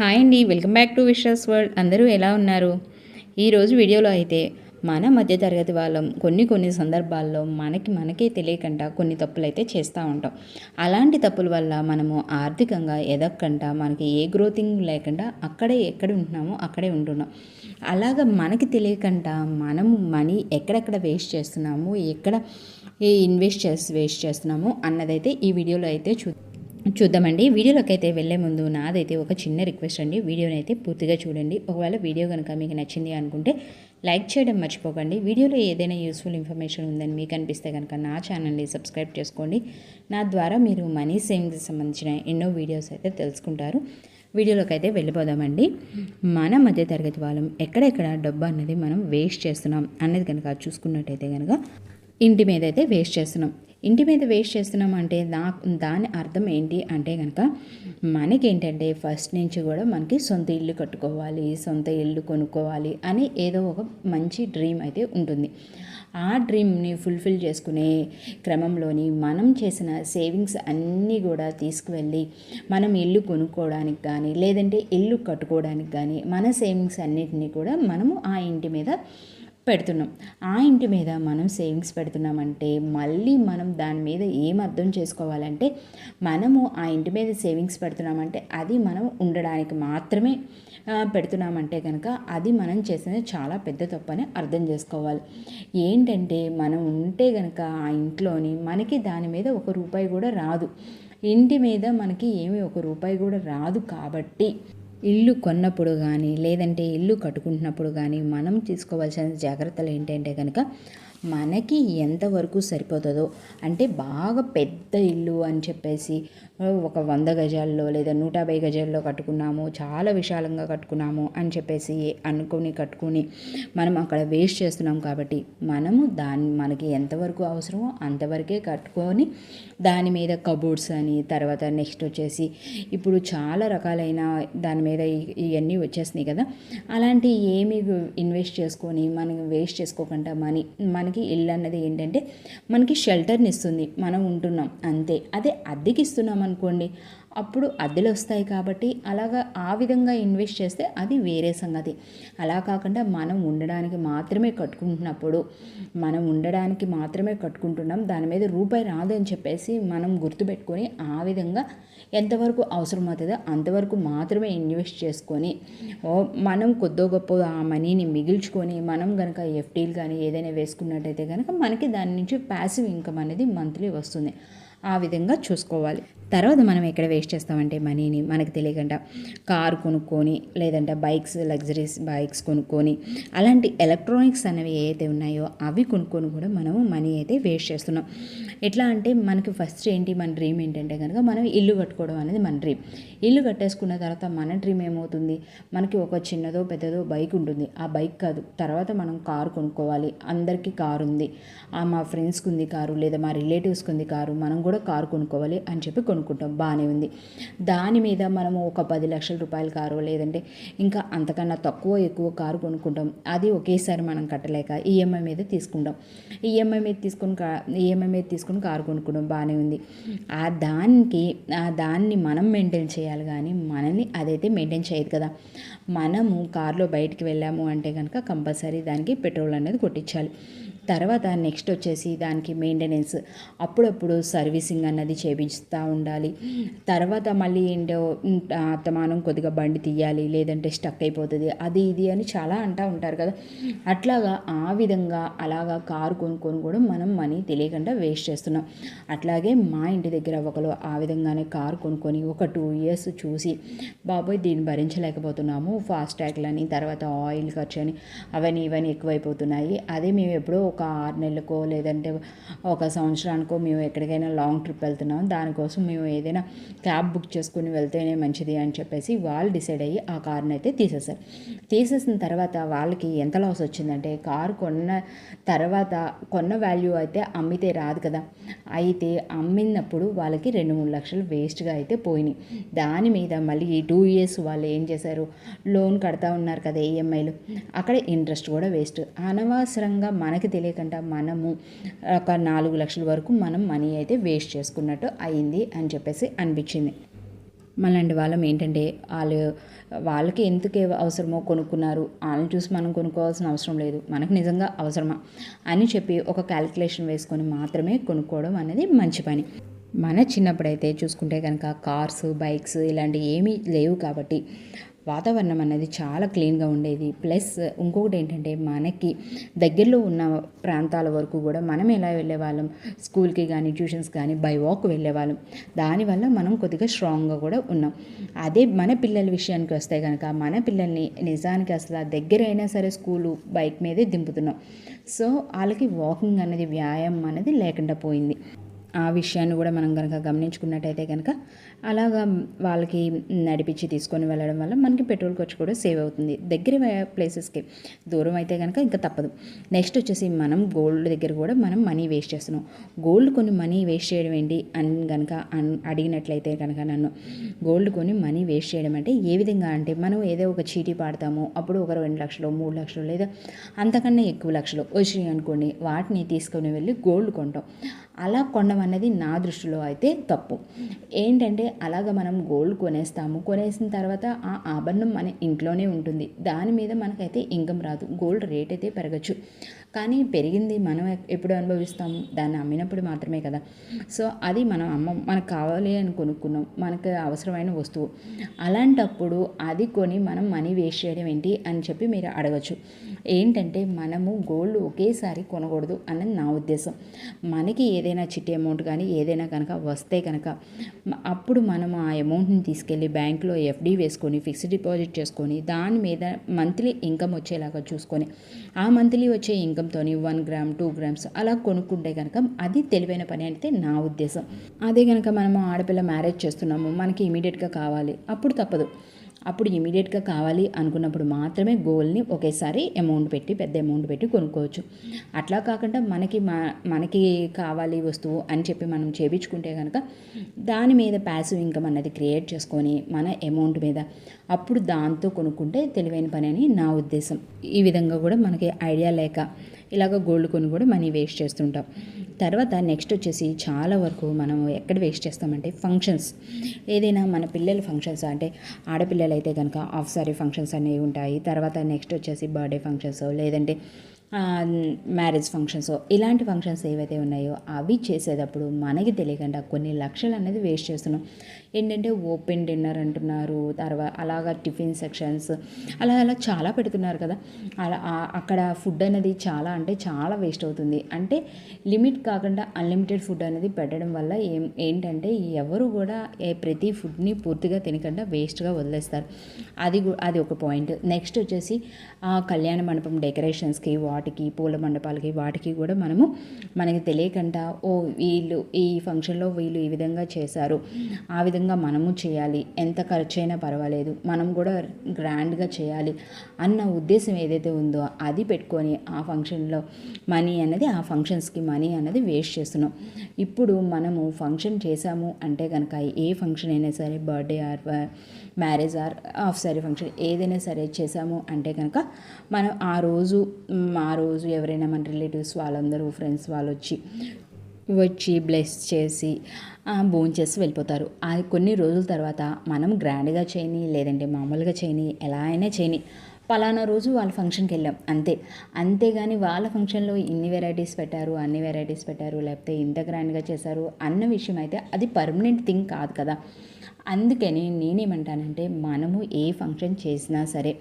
Hi అండి welcome back to Vishwas world. అందరూ ఎలా ఉన్నారు? ఈరోజు వీడియోలో అయితే మన మధ్యతరగతి వాళ్ళం కొన్ని కొన్ని సందర్భాల్లో మనకి మనకే తెలియకుండా కొన్ని తప్పులు అయితే చేస్తూ ఉంటాం. అలాంటి తప్పుల వల్ల మనము ఆర్థికంగా ఎదగకుండా మనకి ఏ గ్రోతింగ్ లేకుండా అక్కడే ఎక్కడ ఉంటున్నామో అక్కడే ఉంటున్నాం. అలాగ మనకి తెలియకుండా మనము మనీ ఎక్కడెక్కడ వేస్ట్ చేస్తున్నాము ఎక్కడ ఏ ఇన్వెస్ట్ చేసి వేస్ట్ చేస్తున్నాము అన్నదైతే ఈ వీడియోలో అయితే చూ చూద్దామండి. వీడియోలోకి అయితే వెళ్ళే ముందు నాదైతే ఒక చిన్న రిక్వెస్ట్ అండి. వీడియోని అయితే పూర్తిగా చూడండి. ఒకవేళ వీడియో కనుక మీకు నచ్చింది అనుకుంటే లైక్ చేయడం మర్చిపోకండి. వీడియోలో ఏదైనా యూస్ఫుల్ ఇన్ఫర్మేషన్ ఉందని మీకు అనిపిస్తే కనుక నా ఛానల్ని సబ్స్క్రైబ్ చేసుకోండి. నా ద్వారా మీరు మనీ సేవింగ్కి సంబంధించిన ఎన్నో వీడియోస్ అయితే తెలుసుకుంటారు. వీడియోలోకి అయితే వెళ్ళిపోదామండి. మన మధ్య తరగతి వాళ్ళం ఎక్కడెక్కడ డబ్బు అన్నది మనం వేస్ట్ చేస్తున్నాం అన్నది కనుక చూసుకున్నట్టయితే కనుక ఇంటి మీద అయితే వేస్ట్ చేస్తున్నాం. ఇంటి మీద వేస్ట్ చేస్తున్నాం అంటే దా దాని అర్థం ఏంటి అంటే కనుక మనకేంటంటే ఫస్ట్ నుంచి కూడా మనకి సొంత ఇల్లు కట్టుకోవాలి సొంత ఇల్లు కొనుక్కోవాలి అని ఏదో ఒక మంచి డ్రీమ్ అయితే ఉంటుంది. ఆ డ్రీమ్ని ఫుల్ఫిల్ చేసుకునే క్రమంలోని మనం చేసిన సేవింగ్స్ అన్నీ కూడా తీసుకువెళ్ళి మనం ఇల్లు కొనుక్కోవడానికి కానీ లేదంటే ఇల్లు కట్టుకోవడానికి కానీ మన సేవింగ్స్ అన్నిటినీ కూడా మనము ఆ ఇంటి మీద పెడుతున్నాం. ఆ ఇంటి మీద మనం సేవింగ్స్ పెడుతున్నామంటే మళ్ళీ మనం దాని మీద ఏం అర్థం చేసుకోవాలంటే మనము ఆ ఇంటి మీద సేవింగ్స్ పెడుతున్నామంటే అది మనం ఉండడానికి మాత్రమే పెడుతున్నామంటే కనుక అది మనం చేసేది చాలా పెద్ద తప్పని అర్థం చేసుకోవాలి. ఏంటంటే మనం ఉంటే కనుక ఆ ఇంట్లోని మనకి దాని మీద ఒక రూపాయి కూడా రాదు. ఇంటి మీద మనకి ఏమీ ఒక రూపాయి కూడా రాదు కాబట్టి ఇల్లు కొన్నప్పుడు కానీ లేదంటే ఇల్లు కట్టుకుంటున్నప్పుడు కానీ మనం తీసుకోవాల్సిన జాగ్రత్తలు ఏంటంటే కనుక మనకి ఎంతవరకు సరిపోతుందో అంటే బాగా పెద్ద ఇల్లు అని చెప్పేసి ఒక వంద గజాల్లో లేదా నూట యాభై గజాల్లో కట్టుకున్నాము చాలా విశాలంగా కట్టుకున్నాము అని చెప్పేసి అనుకుని కట్టుకుని మనం అక్కడ వేస్ట్ చేస్తున్నాం కాబట్టి మనము దాన్ని మనకి ఎంతవరకు అవసరమో అంతవరకే కట్టుకొని దాని మీద కబోర్డ్స్ అని తర్వాత నెక్స్ట్ వచ్చేసి ఇప్పుడు చాలా రకాలైన దాని మీద ఇవన్నీ వచ్చేసినాయి కదా. అలాంటి ఏమి ఇన్వెస్ట్ చేసుకొని మనం వేస్ట్ చేసుకోకుండా మనీ మనకి ఇల్లు అన్నది ఏంటంటే మనకి షెల్టర్ని ఇస్తుంది. మనం ఉంటున్నాం అంతే. అదే అద్దెకి ఇస్తున్నాం అనుకోండి అప్పుడు అద్దెలు వస్తాయి కాబట్టి అలాగా ఆ విధంగా ఇన్వెస్ట్ చేస్తే అది వేరే సంగతి. అలా కాకుండా మనం ఉండడానికి మాత్రమే కట్టుకుంటున్నప్పుడు మనం ఉండడానికి మాత్రమే కట్టుకుంటున్నాం దాని మీద రూపాయి రాదని చెప్పేసి మనం గుర్తుపెట్టుకొని ఆ విధంగా ఎంతవరకు అవసరమవుతుందో అంతవరకు మాత్రమే ఇన్వెస్ట్ చేసుకొని మనం కొద్దో గొప్ప ఆ మనీని మిగిల్చుకొని మనం కనుక ఎఫ్డీలు కానీ ఏదైనా వేసుకున్నట్టయితే కనుక మనకి దాని నుంచి ప్యాసివ్ ఇన్కమ్ అనేది మంత్లీ వస్తుంది. ఆ విధంగా చూసుకోవాలి. తర్వాత మనం ఎక్కడ వేస్ట్ చేస్తామంటే మనీని మనకు తెలియకుండా కారు కొనుక్కొని లేదంటే బైక్స్ లగ్జరీస్ బైక్స్ కొనుక్కొని అలాంటి ఎలక్ట్రానిక్స్ అనేవి ఏవైతే ఉన్నాయో అవి కొనుక్కొని కూడా మనము మనీ అయితే వేస్ట్ చేస్తున్నాం. ఎట్లా అంటే మనకి ఫస్ట్ ఏంటి మన డ్రీమ్ ఏంటంటే కనుక మనం ఇల్లు కట్టుకోవడం అనేది మన డ్రీమ్. ఇల్లు కట్టేసుకున్న తర్వాత మన డ్రీమ్ ఏమవుతుంది? మనకి ఒక చిన్నదో పెద్దదో బైక్ ఉంటుంది. ఆ బైక్ కాదు. తర్వాత మనం కారు కొనుక్కోవాలి. అందరికీ కారు ఉంది. మా ఫ్రెండ్స్కి ఉంది కారు లేదా మా రిలేటివ్స్కి ఉంది కారు మనం కూడా కారు కొనుక్కోవాలి అని చెప్పి కొనుక్కుంటాం. బాగానే ఉంది. దాని మీద మనము ఒక పది లక్షల రూపాయల కారు లేదంటే ఇంకా అంతకన్నా తక్కువ ఎక్కువ కారు కొనుక్కుంటాం. అది ఒకేసారి మనం కట్టలేక ఈఎంఐ మీద తీసుకుంటాం. ఈఎంఐ మీద తీసుకుని కా ఈఎంఐ మీద తీసుకుని కారు కొనుక్కుంటాం. బాగానే ఉంది. ఆ దానికి ఆ దాన్ని మనం మెయింటైన్ చేయాలి కానీ మనల్ని అదైతే మెయింటైన్ చేయదు కదా. మనము కారులో బయటికి వెళ్ళాము అంటే కనుక కంపల్సరీ దానికి పెట్రోల్ అనేది కొట్టించాలి. తర్వాత నెక్స్ట్ వచ్చేసి దానికి మెయింటెనెన్స్ అప్పుడప్పుడు సర్వీసింగ్ అన్నది చేపిస్తూ ఉండాలి. తర్వాత మళ్ళీ ఏంటో అత్తమానం కొద్దిగా బండి తీయాలి లేదంటే స్టక్ అయిపోతుంది అది ఇది అని చాలా అంటూ ఉంటారు కదా. అట్లాగా ఆ విధంగా అలాగా కారు కొనుక్కొని కూడా మనం మనీ తెలియకుండా వేస్ట్ చేస్తున్నాం. అట్లాగే మా ఇంటి దగ్గర ఒకరు ఆ విధంగానే కారు కొనుక్కొని ఒక టూ ఇయర్స్ చూసి బాబోయ్ దీన్ని భరించలేకపోతున్నాము ఫాస్ట్ ట్యాగ్లని తర్వాత ఆయిల్ ఖర్చు అని అవన్నీ ఇవన్నీ ఎక్కువైపోతున్నాయి. అదే మేము ఎప్పుడో ఒక ఆరు నెలలకో లేదంటే ఒక సంవత్సరానికో మేము ఎక్కడికైనా లాంగ్ ట్రిప్ వెళ్తున్నాం. దానికోసం మేము ఏదైనా క్యాబ్ బుక్ చేసుకుని వెళ్తేనే మంచిది అని చెప్పేసి వాళ్ళు డిసైడ్ అయ్యి ఆ కార్ని అయితే తీసేశారు. తీసేసిన తర్వాత వాళ్ళకి ఎంత లాస్ వచ్చిందంటే కారు కొన్న తర్వాత కొన్న వాల్యూ అయితే అమ్మితే రాదు కదా. అయితే అమ్మినప్పుడు వాళ్ళకి రెండు మూడు లక్షలు వేస్ట్గా అయితే పోయినాయి. దాని మీద మళ్ళీ ఈ టూ ఇయర్స్ వాళ్ళు ఏం చేశారు? లోన్ కడతా ఉన్నారు కదా ఈఎంఐలు. అక్కడ ఇంట్రెస్ట్ కూడా వేస్ట్. అనవసరంగా మనకి తెలియదు లేకుండా మనము ఒక నాలుగు లక్షల వరకు మనం మనీ అయితే వేస్ట్ చేసుకున్నట్టు అయింది అని చెప్పేసి అనిపించింది. మనలాంటి వాళ్ళం ఏంటంటే వాళ్ళు వాళ్ళకి ఎందుకు అవసరమో కొనుక్కున్నారు వాళ్ళని చూసి మనం కొనుక్కోవాల్సిన అవసరం లేదు మనకు నిజంగా అవసరమా అని చెప్పి ఒక క్యాలిక్యులేషన్ వేసుకొని మాత్రమే కొనుక్కోవడం అనేది మంచి పని. మన చిన్నప్పుడైతే చూసుకుంటే కనుక కార్స్ బైక్స్ ఇలాంటివి ఏమీ లేవు కాబట్టి వాతావరణం అనేది చాలా క్లీన్గా ఉండేది. ప్లస్ ఇంకొకటి ఏంటంటే మనకి దగ్గరలో ఉన్న ప్రాంతాల వరకు కూడా మనం ఎలా వెళ్ళేవాళ్ళం? స్కూల్కి కానీ ట్యూషన్స్ కానీ బై వాక్ వెళ్ళేవాళ్ళం. దానివల్ల మనం కొద్దిగా స్ట్రాంగ్గా కూడా ఉన్నాం. అదే మన పిల్లల విషయానికి వస్తే కనుక మన పిల్లల్ని నిజానికి అసలు దగ్గర అయినా సరే స్కూలు బైక్ మీదే దింపుతున్నాం. సో వాళ్ళకి వాకింగ్ అనేది వ్యాయామం అనేది లేకుండా పోయింది. ఆ విషయాన్ని కూడా మనం కనుక గమనించుకున్నట్టయితే కనుక అలాగా వాళ్ళకి నడిపించి తీసుకొని వెళ్ళడం వల్ల మనకి పెట్రోల్ ఖర్చు కూడా సేవ్ అవుతుంది. దగ్గర ప్లేసెస్కి దూరం అయితే కనుక ఇంకా తప్పదు. నెక్స్ట్ వచ్చేసి మనం గోల్డ్ దగ్గర కూడా మనం మనీ వేస్ట్ చేస్తున్నాం. గోల్డ్ కొని మనీ వేస్ట్ చేయడం ఏంటి అని కనుక అడిగినట్లయితే కనుక నన్ను గోల్డ్ కొని మనీ వేస్ట్ చేయడం అంటే ఏ విధంగా అంటే మనం ఏదో ఒక చీటీ పాడతాము అప్పుడు ఒక రెండు లక్షలు మూడు లక్షలు లేదా అంతకన్నా ఎక్కువ లక్షలు వచ్చినాయి అనుకోండి వాటిని తీసుకొని వెళ్ళి గోల్డ్ కొంటాం. అలా కొనడం అనేది నా దృష్టిలో అయితే తప్పు. ఏంటంటే అలాగ మనం గోల్డ్ కొనేస్తాము. కొనేసిన తర్వాత ఆ ఆభరణం మన ఇంట్లోనే ఉంటుంది. దాని మీద మనకైతే ఇన్కమ్ రాదు. గోల్డ్ రేట్ అయితే పెరగచ్చు. కానీ పెరిగింది మనం ఎప్పుడు అనుభవిస్తాము? దాన్ని అమ్మినప్పుడు మాత్రమే కదా. సో అది మనం అమ్మ మనకు కావాలి అని కొనుక్కున్నాం. మనకు అవసరమైన వస్తువు. అలాంటప్పుడు అది కొని మనం మనీ వేస్ట్ చేయడం ఏంటి అని చెప్పి మీరు అడగచ్చు. ఏంటంటే మనము గోల్డ్ ఒకేసారి కొనకూడదు అన్నది నా ఉద్దేశం. మనకి ఏదైనా చిట్టి అమౌంట్ కానీ ఏదైనా కనుక వస్తే కనుక అప్పుడు మనం ఆ అమౌంట్ని తీసుకెళ్ళి బ్యాంక్లో ఎఫ్డి వేసుకొని ఫిక్స్డ్ డిపాజిట్ చేసుకొని దాని మీద మంత్లీ ఇన్కమ్ వచ్చేలాగా చూసుకొని ఆ మంత్లీ వచ్చే ఇన్కమ్తో వన్ గ్రామ్ టూ గ్రామ్స్ అలా కొనుక్కుంటే కనుక అది తెలివైన పని అయితే నా ఉద్దేశం. అదే కనుక మనము ఆడపిల్ల మ్యారేజ్ చేస్తున్నాము మనకి ఇమీడియట్గా కావాలి అప్పుడు తప్పదు. అప్పుడు ఇమీడియట్గా కావాలి అనుకున్నప్పుడు మాత్రమే గోల్ని ఒకేసారి అమౌంట్ పెట్టి పెద్ద అమౌంట్ పెట్టి కొనుక్కోవచ్చు. అట్లా కాకుండా మనకి మనకి కావాలి వస్తువు అని చెప్పి మనం చేపించుకుంటే కనుక దాని మీద ప్యాసివ్ ఇన్కమ్ అన్నది క్రియేట్ చేసుకొని మన అమౌంట్ మీద అప్పుడు దాంతో కొనుక్కుంటే తెలివైన పని అని నా ఉద్దేశం. ఈ విధంగా కూడా మనకి ఐడియా లేక ఇలాగ గోల్డ్ కొని కూడా మనీ వేస్ట్ చేస్తుంటాం. తర్వాత నెక్స్ట్ వచ్చేసి చాలా వరకు మనం ఎక్కడ వేస్ట్ చేస్తామంటే ఫంక్షన్స్ ఏదైనా మన పిల్లల ఫంక్షన్స్ అంటే ఆడపిల్లలు అయితే కనుక ఆఫ్ సారీ ఫంక్షన్స్ అనేవి ఉంటాయి. తర్వాత నెక్స్ట్ వచ్చేసి బర్త్డే ఫంక్షన్స్ లేదంటే మ్యారేజ్ ఫంక్షన్స్ ఇలాంటి ఫంక్షన్స్ ఏవైతే ఉన్నాయో అవి చేసేటప్పుడు మనకి తెలియకుండా కొన్ని లక్షలు అనేది వేస్ట్ చేస్తున్నాం. ఏంటంటే ఓపెన్ డిన్నర్ అంటున్నారు తర్వాత అలాగా టిఫిన్ సెక్షన్స్ అలా అలా చాలా పెడుతున్నారు కదా. అలా అక్కడ ఫుడ్ అనేది చాలా అంటే చాలా వేస్ట్ అవుతుంది. అంటే లిమిట్ కాకుండా అన్లిమిటెడ్ ఫుడ్ అనేది పెట్టడం వల్ల ఏం ఏంటంటే ఎవరు కూడా ప్రతి ఫుడ్ని పూర్తిగా తినకుండా వేస్ట్గా వదిలేస్తారు. అది అది ఒక పాయింట్ నెక్స్ట్ వచ్చేసి కళ్యాణ మండపం డెకరేషన్స్కి వాటికి పూల మండపాలకి వాటికి కూడా మనము మనకి తెలియకుండా ఓ వీళ్ళు ఈ ఫంక్షన్లో వీళ్ళు ఈ విధంగా చేశారు ఆ విధంగా మనము చేయాలి ఎంత ఖర్చు అయినా పర్వాలేదు మనం కూడా గ్రాండ్గా చేయాలి అన్న ఉద్దేశం ఏదైతే ఉందో అది పెట్టుకొని ఆ ఫంక్షన్లో మనీ అనేది ఆ ఫంక్షన్స్కి మనీ అన్నది వేస్ట్ చేస్తున్నాం. ఇప్పుడు మనము ఫంక్షన్ చేశాము అంటే కనుక ఏ ఫంక్షన్ అయినా సరే birthday or marriage or half sari function ఏదైనా సరే చేసాము అంటే కనుక మనం ఆ రోజు ఆ రోజు ఎవరైనా మన రిలేటివ్స్ వాళ్ళందరూ ఫ్రెండ్స్ వాళ్ళు వచ్చి వచ్చి బ్లెస్ చేసి భోజనం చేసి వెళ్ళిపోతారు. అది కొన్ని రోజుల తర్వాత మనం గ్రాండ్గా చేయని లేదంటే మామూలుగా చేయని ఎలా అయినా చేయని పలానా రోజు వాళ్ళ ఫంక్షన్కి వెళ్ళాం. అంతే. అంతేగాని వాళ్ళ ఫంక్షన్లో ఇన్ని వెరైటీస్ పెట్టారు అన్ని వెరైటీస్ పెట్టారు లేకపోతే ఇంత గ్రాండ్గా చేశారు అన్న విషయం అయితే అది పర్మనెంట్ థింగ్ కాదు కదా. అందుకని నేనేమంటానంటే మనము ఏ ఫంక్షన్ చేసినా సరే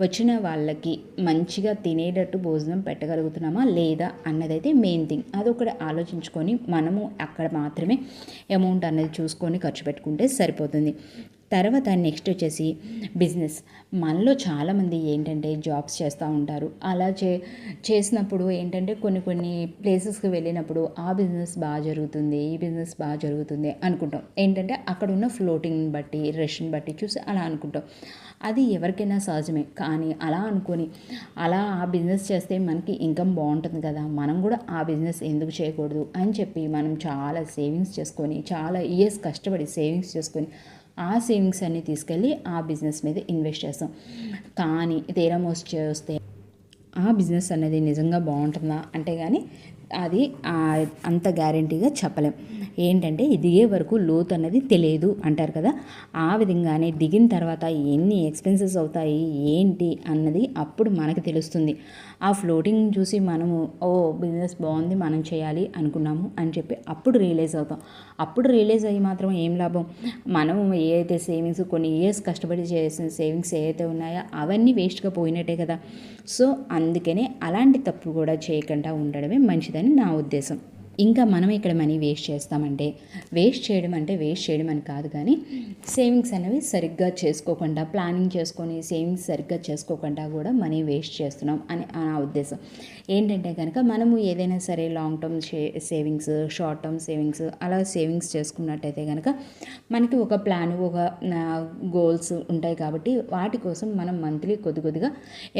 వచ్చిన వాళ్ళకి మంచిగా తినేటట్టు భోజనం పెట్టగలుగుతున్నామా లేదా అన్నదైతే మెయిన్ థింగ్ అదొకటి ఆలోచించుకొని మనము అక్కడ మాత్రమే అమౌంట్ అనేది చూసుకొని ఖర్చు పెట్టుకుంటే సరిపోతుంది. తర్వాత నెక్స్ట్ వచ్చేసి బిజినెస్. మనలో చాలామంది ఏంటంటే జాబ్స్ చేస్తూ ఉంటారు. అలా చే చేసినప్పుడు ఏంటంటే కొన్ని కొన్ని ప్లేసెస్కి వెళ్ళినప్పుడు ఆ బిజినెస్ బాగా జరుగుతుంది ఈ బిజినెస్ బాగా జరుగుతుంది అనుకుంటాం. ఏంటంటే అక్కడ ఉన్న ఫ్లోటింగ్ని బట్టి రష్ని బట్టి చూసి అలా అనుకుంటాం. అది ఎవరికైనా సహజమే. కానీ అలా అనుకొని అలా ఆ బిజినెస్ చేస్తే మనకి ఇన్కమ్ బాగుంటుంది కదా మనం కూడా ఆ బిజినెస్ ఎందుకు చేయకూడదు అని చెప్పి మనం చాలా సేవింగ్స్ చేసుకొని చాలా ఇయర్స్ కష్టపడి సేవింగ్స్ చేసుకొని ఆ సేవింగ్స్ అన్నీ తీసుకెళ్ళి ఆ బిజినెస్ మీద ఇన్వెస్ట్ చేస్తాం. కానీ తీరా మోస్ట్ చేస్తే ఆ బిజినెస్ అనేది నిజంగా బాగుంటుందా? అంటే కానీ అది అంత గ్యారంటీగా చెప్పలేం. ఏంటంటే దిగే వరకు లోతు అన్నది తెలియదు అంటారు కదా. ఆ విధంగానే దిగిన తర్వాత ఎన్ని ఎక్స్పెన్సెస్ అవుతాయి ఏంటి అన్నది అప్పుడు మనకు తెలుస్తుంది. ఆ ఫ్లోటింగ్ చూసి మనము ఓ బిజినెస్ బాగుంది మనం చేయాలి అనుకున్నాము అని చెప్పి అప్పుడు రియలైజ్ అవుతాం. అప్పుడు రియలైజ్ అయ్యి మాత్రం ఏం లాభం? మనం ఏదైతే సేవింగ్స్ కొన్ని ఇయర్స్ కష్టపడి చేసిన సేవింగ్స్ ఏవైతే ఉన్నాయో అవన్నీ వేస్ట్గా పోయినట్టే కదా. సో అందుకనే అలాంటి తప్పు కూడా చేయకుండా ఉండడమే మంచిదని నా ఉద్దేశం. ఇంకా మనం ఇక్కడ మనీ వేస్ట్ చేస్తామంటే వేస్ట్ చేయడం అంటే వేస్ట్ చేయడం అని కాదు కానీ సేవింగ్స్ అనేవి సరిగ్గా చేసుకోకుండా ప్లానింగ్ చేసుకొని సేవింగ్స్ సరిగ్గా చేసుకోకుండా కూడా మనీ వేస్ట్ చేస్తున్నాం అని నా ఉద్దేశం. ఏంటంటే కనుక మనము ఏదైనా సరే long term savings short term savings అలా సేవింగ్స్ చేసుకున్నట్టయితే కనుక మనకి ఒక ప్లాన్ ఒక గోల్స్ ఉంటాయి కాబట్టి వాటి కోసం మనం మంత్లీ కొద్ది కొద్దిగా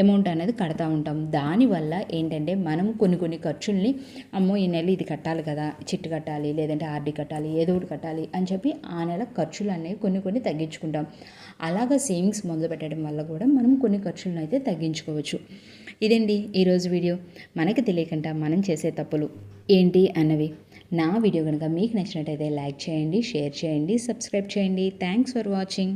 అమౌంట్ అనేది కడతా ఉంటాం. దానివల్ల ఏంటంటే మనం కొన్ని కొన్ని ఖర్చుల్ని అమ్మో ఈ నెల ఇది కట్టాలి కదా చిట్టు కట్టాలి లేదంటే ఆర్డీ కట్టాలి ఏదో ఒకటి కట్టాలి అని చెప్పి ఆ నెల ఖర్చులు అనేవి కొన్ని కొన్ని తగ్గించుకుంటాం. అలాగా సేవింగ్స్ మొదలు పెట్టడం వల్ల కూడా మనం కొన్ని ఖర్చులను అయితే తగ్గించుకోవచ్చు. ఇదండి ఈరోజు వీడియో? మనకి తెలియకుండా మనం చేసే తప్పులు ఏంటి అన్నవి. నా వీడియో కనుక మీకు నచ్చినట్టయితే లైక్ చేయండి షేర్ చేయండి సబ్స్క్రైబ్ చేయండి. Thanks for watching.